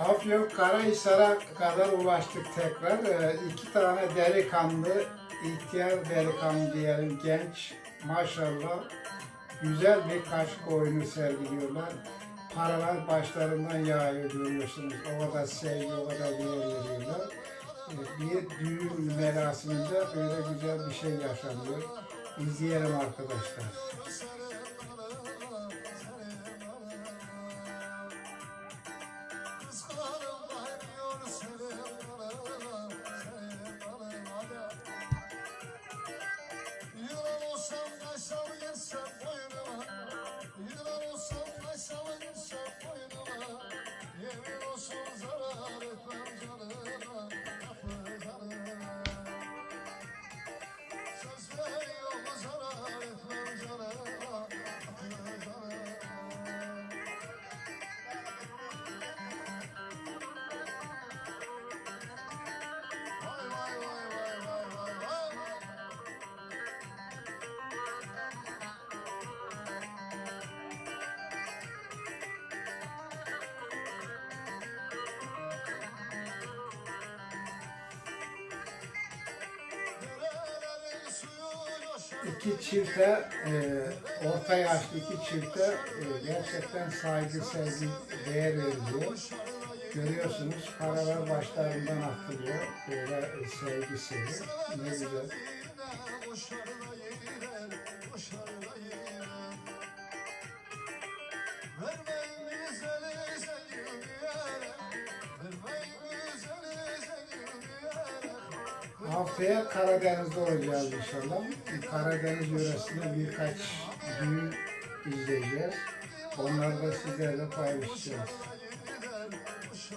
Afyon Karahisar'a kadar ulaştık tekrar. Ee, iki tane delikanlı, ihtiyar delikanlı diyelim genç. Maşallah güzel bir kaşık oyunu sergiliyorlar. Paralar başlarından yağıyor görüyorsunuz. O kadar sevgi, o kadar değer veriyorlar. Ee, Bir düğün merasiminde böyle güzel bir şey yaşanıyor. İzleyelim arkadaşlar. İki çifte, e, orta yaşlı iki çifte e, gerçekten saygı, sevgi, değer veriliyor. Görüyorsunuz paralar başlarından akıyor. Böyle e, sevgi sevi. Ne güzel. Boşarla Haftaya Karadeniz'de olacağız inşallah. Karadeniz yöresinde birkaç düğün izleyeceğiz. Onları da sizlerle paylaşacağız. Su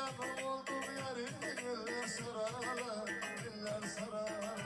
Yarabım oldu yarim Günler sarar, günler sarar